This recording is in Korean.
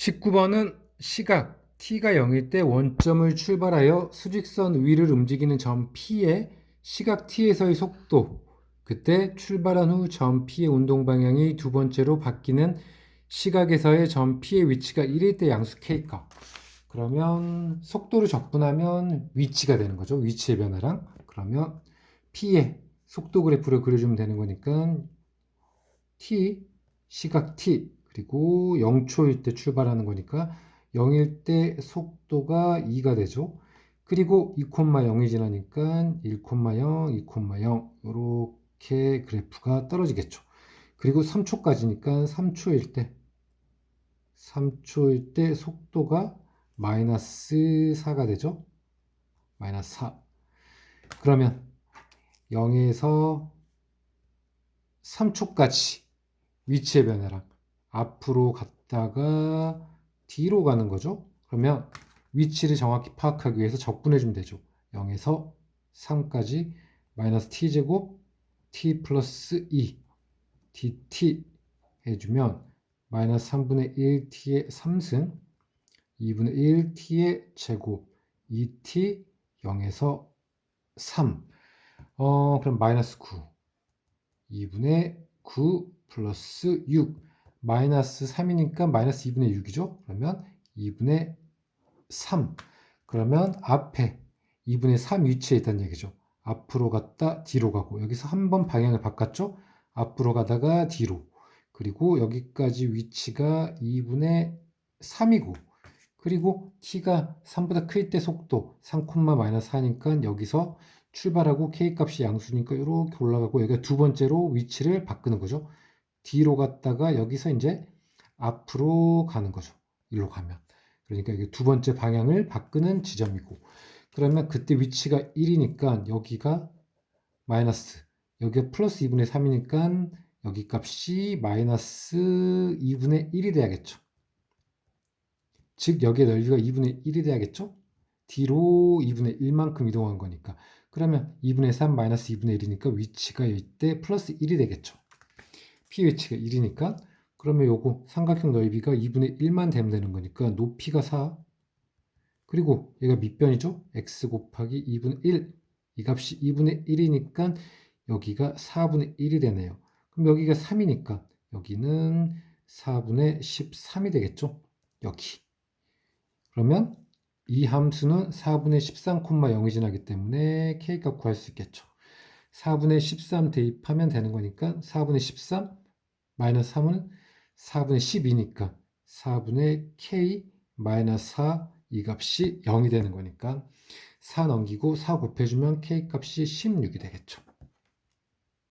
19번은 시각 t가 0일 때 원점을 출발하여 수직선 위를 움직이는 점 P의 시각 t에서의 속도 그때 출발한 후 점 P의 운동 방향이 두 번째로 바뀌는 시각에서의 점 P의 위치가 1일 때 양수 K값 그러면 속도를 적분하면 위치가 되는 거죠 위치의 변화랑. 그러면 P의 속도 그래프를 그려주면 되는 거니까 T 시각 T 그리고 0초일 때 출발하는 거니까 0일 때 속도가 2가 되죠. 그리고 2,0이 지나니까 1,0, 2,0 이렇게 그래프가 떨어지겠죠. 그리고 3초까지니까 3초일 때 3초일 때 속도가 마이너스 4가 되죠. 마이너스 4. 그러면 0에서 3초까지 위치의 변화랑 앞으로 갔다가 뒤로 가는 거죠. 그러면 위치를 정확히 파악하기 위해서 적분해 주면 되죠. 0에서 3까지 마이너스 t제곱 t 플러스 2 dt 해주면 마이너스 3분의 1t의 3승 2분의 1t의 제곱 2t 0에서 3 어, 그럼 마이너스 9 2분의 9 플러스 6 마이너스 3이니까 마이너스 2분의 6이죠. 그러면 2분의 3 그러면 앞에 2분의 3 위치에 있다는 얘기죠. 앞으로 갔다 뒤로 가고 여기서 한 번 방향을 바꿨죠. 앞으로 가다가 뒤로 그리고 여기까지 위치가 2분의 3이고 그리고 t가 3보다 클 때 속도 3, 마이너스 4니까 여기서 출발하고 k 값이 양수니까 이렇게 올라가고 여기가 두 번째로 위치를 바꾸는 거죠. 뒤로 갔다가 여기서 이제 앞으로 가는 거죠. 일로 가면. 그러니까 이게 두 번째 방향을 바꾸는 지점이고 그러면 그때 위치가 1이니까 여기가 마이너스 여기가 플러스 2분의 3이니까 여기 값이 마이너스 2분의 1이 돼야겠죠. 즉 여기의 넓이가 2분의 1이 돼야겠죠. 뒤로 2분의 1만큼 이동한 거니까 그러면 2분의 3 마이너스 2분의 1이니까 위치가 이때 플러스 1이 되겠죠. P 위치가 1이니까 그러면 요거 삼각형 넓이가 2분의 1만 되면 되는 거니까 높이가 4 그리고 얘가 밑변이죠? x 곱하기 2분의 1 이 값이 2분의 1이니까 여기가 4분의 1이 되네요. 그럼 여기가 3이니까 여기는 4분의 13이 되겠죠? 여기. 그러면 이 함수는 4분의 13,0이 지나기 때문에 k값 구할 수 있겠죠. 4분의 13 대입하면 되는 거니까 4분의 13 마이너스 3은 4분의 12니까 4분의 k 마이너스 4 이 값이 0이 되는 거니까 4 넘기고 4 곱해주면 k 값이 16이 되겠죠.